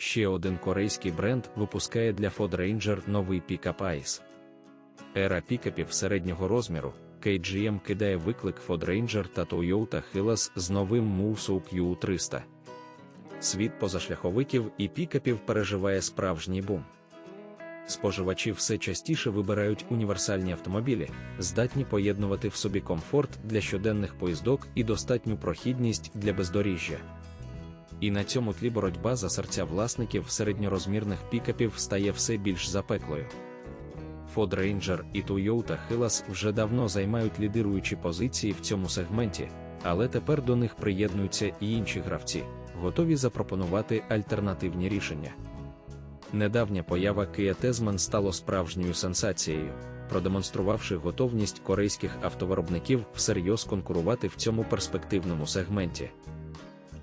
Ще один корейський бренд випускає для Ford Ranger новий пікап Ice. Ера пікапів середнього розміру KGM кидає виклик Ford Ranger та Toyota Hilux з новим Muso Q300. Світ позашляховиків і пікапів переживає справжній бум. Споживачі все частіше вибирають універсальні автомобілі, здатні поєднувати в собі комфорт для щоденних поїздок і достатню прохідність для бездоріжжя. І на цьому тлі боротьба за серця власників середньорозмірних пікапів стає все більш запеклою. Ford Ranger і Toyota Hilux вже давно займають лідируючі позиції в цьому сегменті, але тепер до них приєднуються і інші гравці, готові запропонувати альтернативні рішення. Недавня поява Kia Tezman стало справжньою сенсацією, продемонструвавши готовність корейських автовиробників всерйоз конкурувати в цьому перспективному сегменті.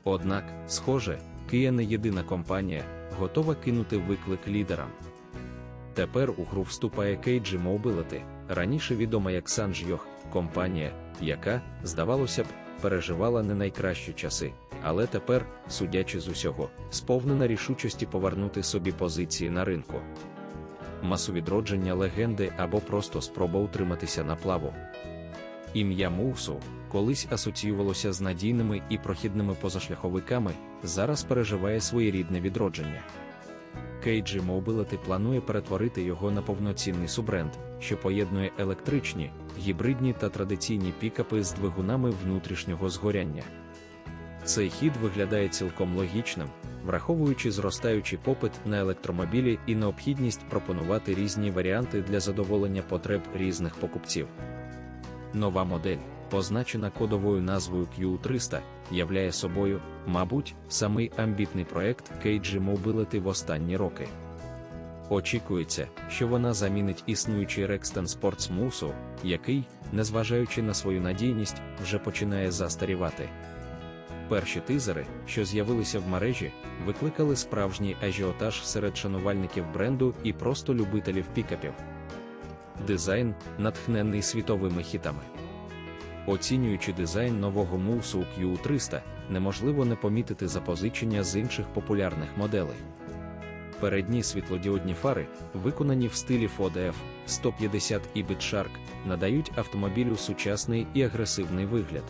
Однак, схоже, Kia не єдина компанія, готова кинути виклик лідерам. Тепер у гру вступає KG Mobility, раніше відома як Sanjyoh, компанія, яка, здавалося б, переживала не найкращі часи, але тепер, судячи з усього, сповнена рішучості повернути собі позиції на ринку. Масовідродження легенди або просто спроба утриматися на плаву. Ім'я Мусу, колись асоціювалося з надійними і прохідними позашляховиками, зараз переживає своєрідне відродження. KG Mobility планує перетворити його на повноцінний суббренд, що поєднує електричні, гібридні та традиційні пікапи з двигунами внутрішнього згоряння. Цей хід виглядає цілком логічним, враховуючи зростаючий попит на електромобілі і необхідність пропонувати різні варіанти для задоволення потреб різних покупців. Нова модель, позначена кодовою назвою Q300, являє собою, мабуть, самий амбітний проект KG Mobility в останні роки. Очікується, що вона замінить існуючий Rexton Sports Muso, який, незважаючи на свою надійність, вже починає застарівати. Перші тизери, що з'явилися в мережі, викликали справжній ажіотаж серед шанувальників бренду і просто любителів пікапів. Дизайн, натхнений світовими хітами. Оцінюючи дизайн нового Mulso Q300, неможливо не помітити запозичення з інших популярних моделей. Передні світлодіодні фари, виконані в стилі Ford F 150 і Bitshark, надають автомобілю сучасний і агресивний вигляд.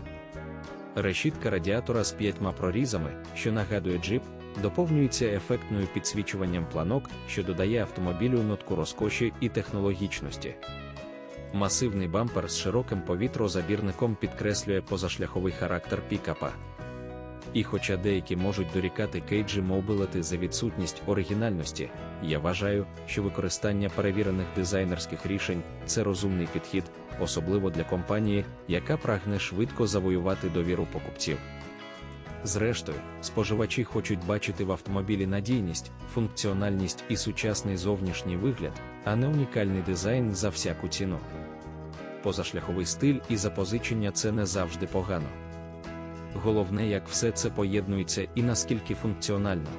Решітка радіатора з п'ятьма прорізами, що нагадує джип, доповнюється ефектною підсвічуванням планок, що додає автомобілю нотку розкоші і технологічності. Масивний бампер з широким повітрозабірником підкреслює позашляховий характер пікапа. І хоча деякі можуть дорікати кейджі Mobility за відсутність оригінальності, я вважаю, що використання перевірених дизайнерських рішень це розумний підхід, особливо для компанії, яка прагне швидко завоювати довіру покупців. Зрештою, споживачі хочуть бачити в автомобілі надійність, функціональність і сучасний зовнішній вигляд, а не унікальний дизайн за всяку ціну. Позашляховий стиль і запозичення це не завжди погано. Головне, як все це поєднується і наскільки функціонально.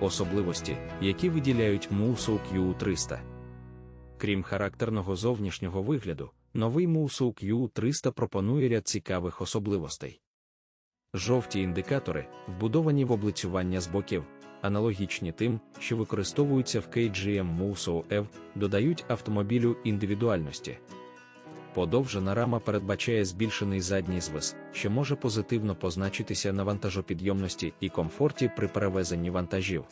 Особливості, які виділяють Muso Q300. Крім характерного зовнішнього вигляду, новий Muso Q300 пропонує ряд цікавих особливостей. Жовті індикатори, вбудовані в облицювання з боків, аналогічні тим, що використовуються в KGM Muso EV, додають автомобілю індивідуальності. Подовжена рама передбачає збільшений задній звис, що може позитивно позначитися на вантажопідйомності і комфорті при перевезенні вантажів.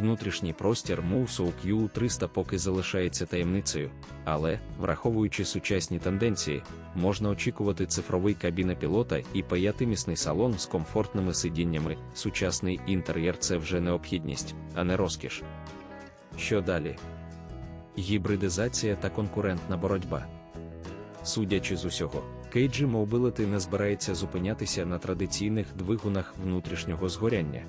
Внутрішній простір Muso Q300 поки залишається таємницею, але, враховуючи сучасні тенденції, можна очікувати цифровий кабіна пілота і п'ятимісний салон з комфортними сидіннями. Сучасний інтер'єр це вже необхідність, а не розкіш. Що далі? Гібридизація та конкурентна боротьба. Судячи з усього, KG Mobility не збирається зупинятися на традиційних двигунах внутрішнього згоряння.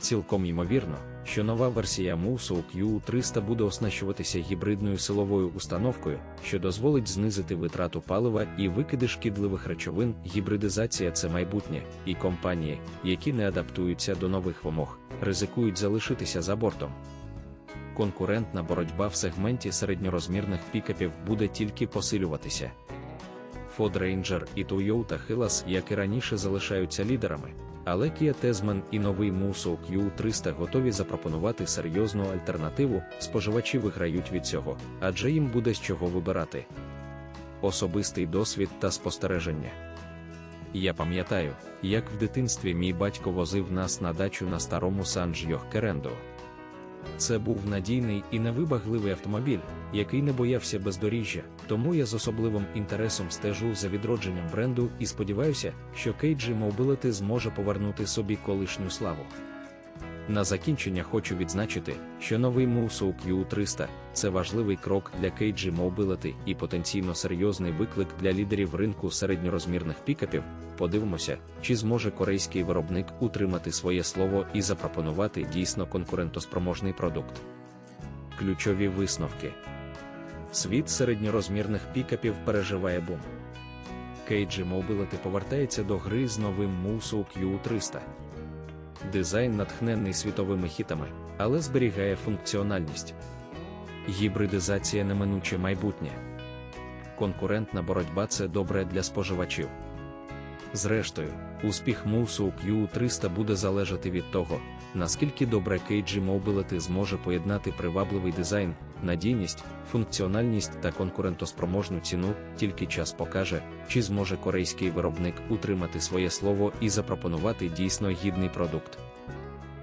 Цілком ймовірно, що нова версія Muso Q300 буде оснащуватися гібридною силовою установкою, що дозволить знизити витрату палива і викиди шкідливих речовин. Гібридизація це майбутнє, і компанії, які не адаптуються до нових вимог, ризикують залишитися за бортом. Конкурентна боротьба в сегменті середньорозмірних пікапів буде тільки посилюватися. Ford Ranger і Toyota Hilux, як і раніше, залишаються лідерами, Але Kia Tezman і новий Musso Q300 готові запропонувати серйозну альтернативу, споживачі виграють від цього, адже їм буде з чого вибирати. Особистий досвід та спостереження. Я пам'ятаю, як в дитинстві мій батько возив нас на дачу на старому Санджйох Керендо. Це був надійний і невибагливий автомобіль, який не боявся бездоріжжя, тому я з особливим інтересом стежу за відродженням бренду і сподіваюся, що KG Mobility зможе повернути собі колишню славу. На закінчення хочу відзначити, що новий Musso Q300 – це важливий крок для KG Mobility і потенційно серйозний виклик для лідерів ринку середньорозмірних пікапів. Подивимося, чи зможе корейський виробник утримати своє слово і запропонувати дійсно конкурентоспроможний продукт. Ключові висновки. Світ середньорозмірних пікапів переживає бум. KG Mobility повертається до гри з новим Musso Q300. Дизайн натхнений світовими хітами, але зберігає функціональність. Гібридизація неминуче майбутнє. Конкурентна боротьба це добре для споживачів. Зрештою, успіх Musso Q300 буде залежати від того, наскільки добре KG Mobility зможе поєднати привабливий дизайн, надійність, функціональність та конкурентоспроможну ціну, тільки час покаже, чи зможе корейський виробник утримати своє слово і запропонувати дійсно гідний продукт.